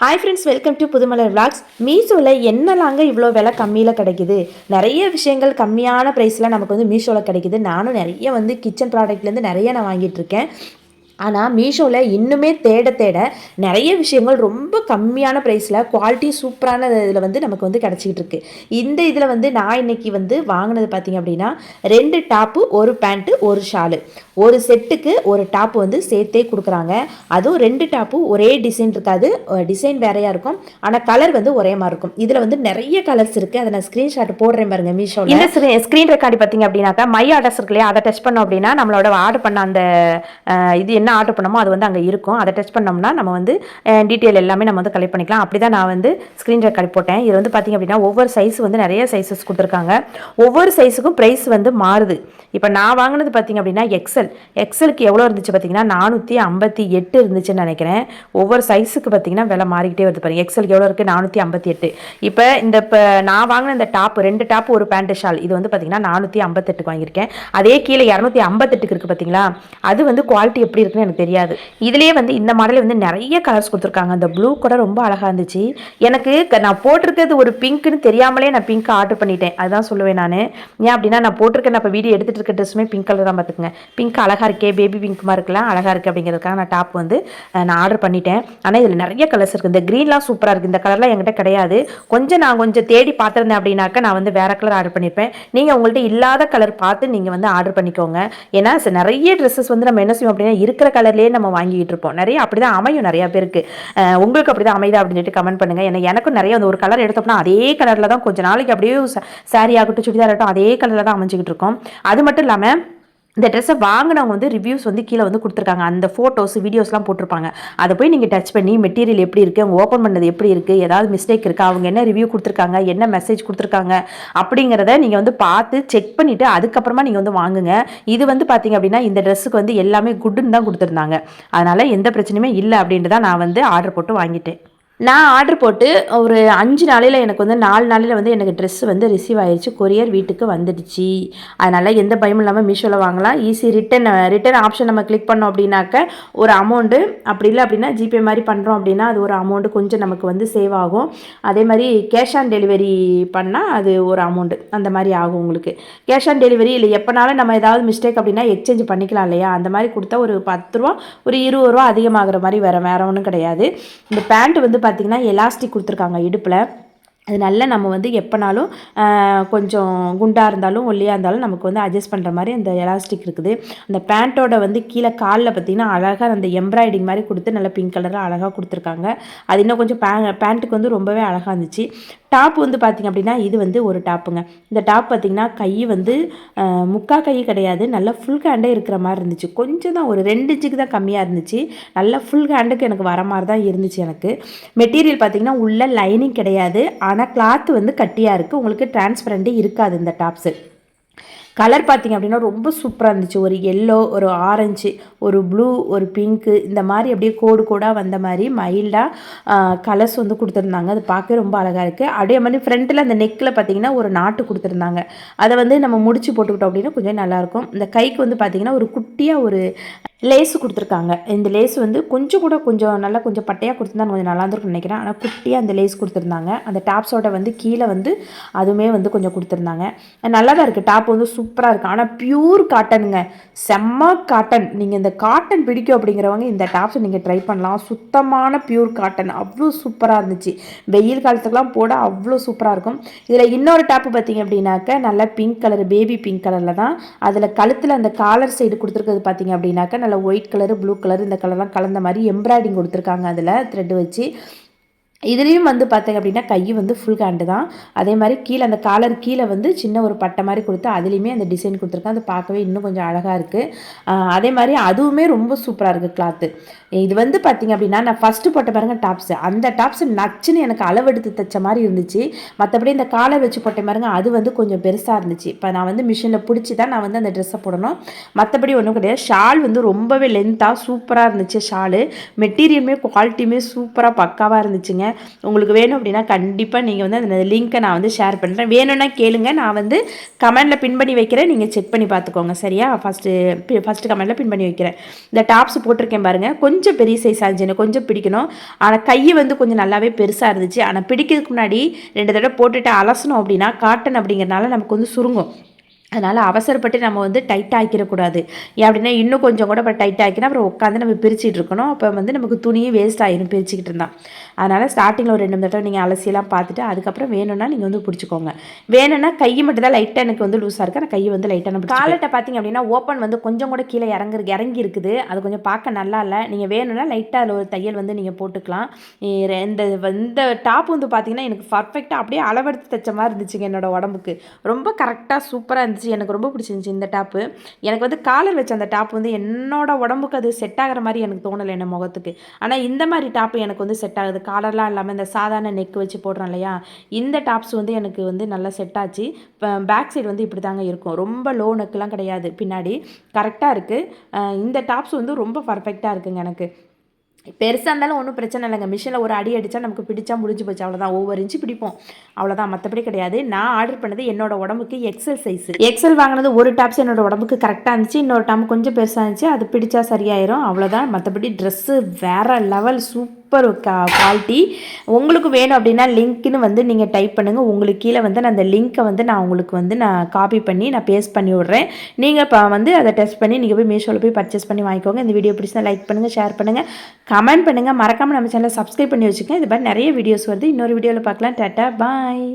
Hi friends welcome to Pudhumalar vlogs மீஷோவில் என்னலாங்க இவ்வளோ விலை கம்மியில் கிடைக்குது நிறைய விஷயங்கள் கம்மியான ப்ரைஸில் நமக்கு வந்து மீஷோவில் கிடைக்குது நானும் நிறைய வந்து கிச்சன் ப்ராடக்ட்லேருந்து நிறைய நான் வாங்கிட்டு இருக்கேன் ஆனால் மீஷோவில் இன்னுமே தேட தேட நிறைய விஷயங்கள் ரொம்ப கம்மியான ப்ரைஸில் குவாலிட்டி சூப்பரான இதில் வந்து நமக்கு வந்து கிடச்சிக்கிட்டு இருக்குது இந்த இதில் வந்து நான் இன்னைக்கு வந்து வாங்கினது பார்த்தீங்க அப்படின்னா ரெண்டு டாப்பு ஒரு பேண்ட்டு ஒரு ஷாலு ஒரு செட்டுக்கு ஒரு டாப் வந்து சேர்த்தே கொடுக்குறாங்க. அதுவும் ரெண்டு டாப்பும் ஒரே டிசைன் இருக்காது. டிசைன் வேறையாக இருக்கும். ஆனால் கலர் வந்து ஒரே மாதிரி இருக்கும். இதில் வந்து நிறைய கலர்ஸ் இருக்குது அதை நான் ஸ்க்ரீன்ஷாட் போடுறேன் பாருங்க மீஷோவில் இந்த ஸ்க்ரீன் ரெக்கார்டு பார்த்தீங்க அப்படின்னாக்கா மை ஆர்டர்ஸ் இருக்கு இல்லையா? அதை டச் பண்ணோம் அப்படின்னா நம்மளோட ஆர்டர் பண்ண அந்த இது என்ன ஆர்டர் பண்ணமோ அது வந்து அங்கே இருக்கும். அதை டச் பண்ணோம்னா நம்ம வந்து டீட்டெயில் எல்லாமே நம்ம வந்து கலெக்ட் பண்ணிக்கலாம். அப்படி தான் நான் வந்து ஸ்க்ரீன் ரெக்கார்டு போட்டேன். இது வந்து பார்த்தீங்க அப்படின்னா ஒவ்வொரு சைஸ் வந்து நிறைய சைஸஸ் கொடுத்துருக்காங்க. ஒவ்வொரு சைஸுக்கும் ப்ரைஸ் வந்து மாறுது. இப்போ நான் வாங்கினது பார்த்திங்க அப்படின்னா எக்ஸல் எக்ஸலுக்கு எவ்வளோ இருந்துச்சு பார்த்தீங்கன்னா நானூற்றி ஐம்பத்தி எட்டு இருந்துச்சுன்னு நினைக்கிறேன். ஒவ்வொரு சைஸுக்கு பார்த்தீங்கன்னா விலை மாறிக்கிட்டே வருது பாருங்க. எக்ஸலுக்கு எவ்வளோ இருக்குது நானூற்றி ஐம்பத்தி எட்டு. இப்போ இந்த இப்போ நான் வாங்கின இந்த டாப் ரெண்டு டாப் ஒரு பேண்ட் ஷால் இது வந்து பார்த்தீங்கன்னா நானூற்றி ஐம்பத்தெட்டுக்கு வாங்கியிருக்கேன். அதே கீழே இரநூத்தி ஐம்பத்தெட்டுக்கு இருக்குது பார்த்தீங்களா அது வந்து குவாலிட்டி எப்படி இருக்குன்னு எனக்கு தெரியாது. இதுலேயே வந்து இந்த மாடல் வந்து நிறைய கலர்ஸ் கொடுத்துருக்காங்க. அந்த ப்ளூ கூட ரொம்ப அழகாக இருந்துச்சு. எனக்கு நான் போட்டிருக்கிறது ஒரு பிங்க்னு தெரியாமலே நான் பிங்க் ஆர்டர் பண்ணிட்டேன். அதுதான் சொல்லுவேன் நான். ஏன் அப்படின்னா நான் போட்டிருக்கேன் நான் இப்போ வீடியோ எடுத்துகிட்டு இருக்க ட்ரெஸ்ஸுமே பிங்க் கலர் தான் பார்த்துக்குங்க பிங்க் அழகாக இருக்கே பேபி பிங்க் மாதிரி இருக்கலாம் அழகாக இருக்குது அப்படிங்கிறதுக்காக நான் டாப் வந்து நான் ஆர்டர் பண்ணிட்டேன். ஆனால் இதில் நிறைய கலர்ஸ் இருக்குது இந்த க்ரீன்லாம் சூப்பராக இருக்குது இந்த கலர்லாம் என்கிட்ட கிடையாது. கொஞ்சம் நான் கொஞ்சம் தேடி பார்த்துருந்தேன் அப்படின்னாக்க நான் வந்து வேறு கலர் ஆர்டர் பண்ணியிருப்பேன் நீங்கள் உங்கள்கிட்ட இல்லாத கலர் பார்த்து நீங்கள் வந்து ஆர்டர் பண்ணிக்கோங்க. ஏன்னா நிறைய ட்ரெஸ்ஸஸ் வந்து நம்ம என்ன செய்வோம் அப்படின்னா இருக்கிற கலர்லேயே நம்ம வாங்கிட்டு இருப்போம். நிறைய அப்படி தான் அமையும். நிறைய பேருக்கு. உங்களுக்கு அப்படி தான் அமைதா அப்படின்னு சொல்லிட்டு கமெண்ட் பண்ணுங்கள் ஏன்னா எனக்கும் நிறைய அந்த ஒரு கலர் எடுத்தோம்னா அதே கலரில் தான் கொஞ்சம் நாளைக்கு அப்படியே சாரி ஆகட்டும் சுடிதார் ஆகட்டும் அதே கலரில் தான் அமைஞ்சிக்கிட்டு இருக்கோம். அது மட்டும் இல்லாமல் இந்த ட்ரெஸ்ஸை வாங்கினவங்க வந்து ரிவ்யூஸ் வந்து கீழே வந்து கொடுத்துருக்காங்க. அந்த ஃபோட்டோஸ் வீடியோஸ்லாம் போட்டிருப்பாங்க. அதை போய் நீங்கள் டச் பண்ணி மெட்டீரியல் எப்படி இருக்குது அவங்க ஓப்பன் பண்ணது எப்படி இருக்குது ஏதாவது மிஸ்டேக் இருக்கா அவங்க என்ன ரிவ்யூ கொடுத்துருக்காங்க என்ன மெசேஜ் கொடுத்துருக்காங்க அப்படிங்கிறத நீங்கள் வந்து பார்த்து செக் பண்ணிவிட்டு அதுக்கப்புறமா நீங்கள் வந்து வாங்குங்க. இது வந்து பார்த்தீங்க அப்படின்னா இந்த ட்ரெஸ்ஸுக்கு வந்து எல்லாமே குட்டுன்னு தான் கொடுத்துருந்தாங்க. அதனால் எந்த பிரச்சனையுமே இல்லை அப்படின்ட்டு தான் நான் வந்து ஆர்டர் போட்டு வாங்கிட்டேன். நான் ஆர்டர் போட்டு ஒரு அஞ்சு நாளையில் எனக்கு வந்து நாலு நாளையில் வந்து எனக்கு ட்ரெஸ் வந்து ரிசீவ் ஆயிடுச்சு கொரியர் வீட்டுக்கு வந்துடுச்சு. அதனால் எந்த பயமும் இல்லாமல் மீஷோவில் வாங்கலாம். ஈஸி ரிட்டன் ரிட்டன் ஆப்ஷன் நம்ம கிளிக் பண்ணோம் அப்படின்னாக்க ஒரு அமௌண்ட்டு அப்படி இல்லை அப்படின்னா ஜிபே மாதிரி பண்ணுறோம் அப்படின்னா அது ஒரு அமௌண்ட்டு கொஞ்சம் நமக்கு வந்து சேவ் ஆகும். அதே மாதிரி கேஷ் ஆன் டெலிவரி பண்ணால் அது ஒரு அமௌண்ட்டு அந்த மாதிரி ஆகும் உங்களுக்கு. கேஷ் ஆன் டெலிவரி இல்லை எப்போனாலும் நம்ம ஏதாவது மிஸ்டேக் அப்படின்னா எக்ஸ்சேஞ்ச் பண்ணிக்கலாம் இல்லையா? அந்த மாதிரி கொடுத்தா ஒரு பத்து ரூபா ஒரு இருபது ரூபா அதிகமாகிற மாதிரி வேறு வேறு ஒன்றும் கிடையாது. இந்த பேண்ட் வந்து பார்த்திங்கன்னா எலாஸ்டிக் கொடுத்துருக்காங்க இடுப்பில். அது நல்லா நம்ம வந்து எப்போனாலும் கொஞ்சம் குண்டாக இருந்தாலும் ஒல்லியாக இருந்தாலும் நமக்கு வந்து அட்ஜஸ்ட் பண்ணுற மாதிரி அந்த எலாஸ்டிக் இருக்குது. அந்த பேண்ட்டோட வந்து கீழே காலில் பார்த்தீங்கன்னா அழகாக அந்த எம்ப்ராய்டிங் மாதிரி கொடுத்து நல்லா பிங்க் கலரில் அழகாக கொடுத்துருக்காங்க. அது இன்னும் கொஞ்சம் பே பேண்ட்டுக்கு வந்து ரொம்பவே அழகாக இருந்துச்சு. டாப் வந்து பார்த்திங்க அப்படின்னா இது வந்து ஒரு டாப்புங்க இந்த டாப் பார்த்திங்கன்னா கை வந்து முக்கா கை கிடையாது. நல்லா ஃபுல் ஹேண்டே இருக்கிற மாதிரி இருந்துச்சு. கொஞ்சம் தான் ஒரு ரெண்டு இன்ச்சுக்கு தான் கம்மியாக இருந்துச்சு. நல்லா ஃபுல் ஹேண்டுக்கு எனக்கு வர மாதிரி தான் இருந்துச்சு எனக்கு. மெட்டீரியல் பார்த்திங்கன்னா உள்ள லைனிங் கிடையாது. ஆனால் கிளாத் வந்து கட்டியாக இருக்குது உங்களுக்கு டிரான்ஸ்பரண்ட்டே இருக்காது இந்த டாப்ஸு கலர் பார்த்திங்க அப்படின்னா ரொம்ப சூப்பராக இருந்துச்சு. ஒரு எல்லோ ஒரு ஆரஞ்சு ஒரு ப்ளூ ஒரு பிங்க்கு இந்த மாதிரி அப்படியே கோடு கோடாக வந்த மாதிரி மைல்டாக கலர்ஸ் வந்து கொடுத்துருந்தாங்க. அது பார்க்கவே ரொம்ப அழகாக இருக்குது அதே மாதிரி ஃப்ரண்ட்டில் அந்த நெக்கில் பார்த்தீங்கன்னா ஒரு நாட்டு கொடுத்துருந்தாங்க. அதை வந்து நம்ம முடிச்சு போட்டுக்கிட்டோம் அப்படின்னா கொஞ்சம் நல்லாயிருக்கும் இந்த கைக்கு வந்து பார்த்திங்கன்னா ஒரு குட்டியாக ஒரு லேஸ் கொடுத்துருக்காங்க. இந்த லேஸ் வந்து கொஞ்சம் கூட கொஞ்சம் நல்லா கொஞ்சம் பட்டையாக கொடுத்துருந்தா கொஞ்சம் நல்லா இருந்திருக்கும்னு நினைக்கிறேன். ஆனால் குட்டியாக அந்த லேஸ் கொடுத்துருந்தாங்க. அந்த டாப்ஸோட வந்து கீழே வந்து அதுவுமே வந்து கொஞ்சம் கொடுத்துருந்தாங்க. நல்லா தான் இருக்குது டாப் வந்து சூப்பராக இருக்குது ஆனால் பியூர் காட்டனுங்க. செம்ம காட்டன். நீங்கள் இந்த காட்டன் பிடிக்கும் அப்படிங்கிறவங்க இந்த டாப்ஸை நீங்கள் ட்ரை பண்ணலாம். சுத்தமான பியூர் காட்டன். அவ்வளோ சூப்பராக இருந்துச்சு. வெயில் காலத்துக்கெலாம் போட அவ்வளோ சூப்பராக இருக்கும். இதில் இன்னொரு டாப்பு பார்த்தீங்க அப்படின்னாக்க நல்லா பிங்க் கலர் பேபி பிங்க் கலரில் தான். அதில் கழுத்தில் அந்த காலர் சைடு கொடுத்துருக்கிறது பார்த்தீங்க அப்படின்னாக்க நல்லா ஒயிட் கலரு ப்ளூ கலர் இந்த கலர்லாம் கலந்த மாதிரி எம்ப்ராய்டிங் கொடுத்துருக்காங்க அதில் த்ரெட் வச்சு. இதுலேயும் வந்து பார்த்தீங்க அப்படின்னா கை வந்து ஃபுல் ஹேண்டு தான். அதே மாதிரி கீழே அந்த காலர் கீழே வந்து சின்ன ஒரு பட்டை மாதிரி கொடுத்து அதுலேயுமே அந்த டிசைன் கொடுத்துருக்கேன். அது பார்க்கவே இன்னும் கொஞ்சம் அழகாக இருக்குது அதே மாதிரி அதுவுமே ரொம்ப சூப்பராக இருக்குது கிளாத்து இது வந்து பார்த்தீங்க அப்படின்னா நான் ஃபஸ்ட்டு போட்ட பாருங்க டாப்ஸு அந்த டாப்ஸ் நச்சுன்னு எனக்கு அளவெடுத்து தைச்ச மாதிரி இருந்துச்சு. மற்றபடி இந்த காலர் வச்சு போட்ட பாருங்க அது வந்து கொஞ்சம் பெருசாக இருந்துச்சு. இப்போ நான் வந்து மிஷினில் பிடிச்சி தான் நான் வந்து அந்த ட்ரெஸ்ஸை போடணும். மற்றபடி ஒன்றும் கிடையாது. ஷால் வந்து ரொம்பவே லென்த்தாக சூப்பராக இருந்துச்சு ஷாலு. மெட்டீரியலுமே குவாலிட்டியுமே சூப்பராக பக்காவாக இருந்துச்சுங்க. பாருங்கள் உங்களுக்கு வேணும் அப்படின்னா கண்டிப்பாக நீங்கள் வந்து அந்த லிங்க்கை நான் வந்து ஷேர் பண்ணுறேன் வேணும்னா கேளுங்க. நான் வந்து கமெண்டில் பின் பண்ணி வைக்கிறேன். நீங்கள் செக் பண்ணி பார்த்துக்கோங்க. சரியா? ஃபஸ்ட்டு ஃபஸ்ட்டு கமெண்டில் பின் பண்ணி வைக்கிறேன். இந்த டாப்ஸ் போட்டிருக்கேன் பாருங்கள் கொஞ்சம் பெரிய சைஸ் ஆச்சு எனக்கு கொஞ்சம் பிடிக்கணும். ஆனால் கையை வந்து கொஞ்சம் நல்லாவே பெருசாக இருந்துச்சு. ஆனால் பிடிக்கிறதுக்கு முன்னாடி ரெண்டு தடவை போட்டுட்டு அலசணும் அப்படின்னா காட்டன் அப்படிங்கிறனால நமக்கு வந்து சுருங்கும். அதனால் அவசரப்பட்டு நம்ம வந்து டைட் ஆக்கிடக்கூடாது. ஏன் அப்படின்னா இன்னும் கொஞ்சம் கூட அப்புறம் டைட் ஆக்கினா அப்புறம் உட்காந்து நம்ம பிரிச்சுட்டு இருக்கணும். அப்போ வந்து நமக்கு துணியே வேஸ்ட் ஆகிடும் பிரிச்சுக்கிட்டு இருந்தால் அதனால் ஸ்டார்டிங்கில் ஒரு ரெண்டு தடவை நீங்கள் அலசியெல்லாம் பார்த்துட்டு அதுக்கப்புறம் வேணும்னா நீங்கள் வந்து பிடிச்சிக்கோங்க. வேணும்னா கை மட்டும் தான் லைட்டாக எனக்கு வந்து லூஸாக இருக்குது ஆனால் கை வந்து லைட்டாக நம்ம காலட்டை பார்த்தீங்க அப்படின்னா ஓப்பன் வந்து கொஞ்சம் கூட கீழே இறங்கு இறங்கி இருக்குது அது கொஞ்சம் பார்க்க நல்லா இல்லை. நீங்கள் வேணும்னா லைட்டாக அதில் ஒரு தையல் வந்து நீங்கள் போட்டுக்கலாம். இந்த இந்த டாப் வந்து பார்த்தீங்கன்னா எனக்கு பர்ஃபெக்டாக அப்படியே அளவெடுத்து தைச்ச மாதிரி இருந்துச்சுங்க என்னோட உடம்புக்கு. ரொம்ப கரெக்டாக சூப்பராக இருந்துச்சு. எனக்கு ரொம்ப பிடிச்சிருந்துச்சி இந்த டாப்பு எனக்கு வந்து காலர் வச்ச அந்த டாப் வந்து என்னோட உடம்புக்கு அது செட் ஆகிற மாதிரி எனக்கு தோணலை என்ன முகத்துக்கு. ஆனால் இந்த மாதிரி டாப்பு எனக்கு வந்து செட் ஆகுது. காலர்லாம் இல்லாமல் இந்த சாதாரண நெக் வச்சு போடுறோம் இல்லையா? இந்த டாப்ஸ் வந்து எனக்கு வந்து நல்லா செட் ஆச்சு. பேக் சைடு வந்து இப்படி தாங்க இருக்கும். ரொம்ப லோ நெக்லாம் கிடையாது. பின்னாடி கரெக்டாக இருக்குது இந்த டாப்ஸ் வந்து ரொம்ப பர்ஃபெக்டாக இருக்குங்க எனக்கு. பெருசாக இருந்தாலும் ஒன்றும் பிரச்சனை இல்லைங்க. மிஷினில் ஒரு அடி அடித்தா நமக்கு பிடிச்சா முடிஞ்சு போச்சு. அவ்வளோதான் ஒவ்வொரு இன்ச்சு பிடிப்போம். அவ்வளோதான் மற்றபடி கிடையாது. நான் ஆர்டர் பண்ணது என்னோட உடம்புக்கு எக்ஸல் சைஸ் எக்ஸல் வாங்கினது ஒரு டாப்ஸ் என்னோட உடம்புக்கு கரெக்டாக இருந்துச்சு. இன்னொரு டாப் கொஞ்சம் பெருசாக இருந்துச்சு. அது பிடிச்சா சரியாயிரும். அவ்வளோதான் மற்றபடி ட்ரெஸ்ஸு வேறு லெவல் சூப்பர் சூப்பர் குவாலிட்டி உங்களுக்கு வேணும் அப்படின்னா லிங்க்னு வந்து நீங்கள் டைப் பண்ணுங்கள் உங்களுக்கு கீழே வந்து நான் அந்த லிங்க்கை வந்து நான் உங்களுக்கு வந்து நான் காப்பி பண்ணி நான் பேஸ்ட் பண்ணி விட்றேன். நீங்கள் இப்போ வந்து அதை டெஸ்ட் பண்ணி நீங்கள் போய் மீஷோவில் போய் பர்ச்சேஸ் பண்ணி வாங்கிக்கோங்க. இந்த வீடியோ பிடிச்சா லைக் பண்ணுங்கள் ஷேர் பண்ணுங்கள் கமெண்ட் பண்ணுங்கள் மறக்காமல் நம்ம சேனலை சப்ஸ்கிரைப் பண்ணி வச்சுக்கோங்க. இது மாதிரி நிறைய வீடியோஸ் வருது. இன்னொரு வீடியோவில் பார்க்கலாம். டாட்டா பாய்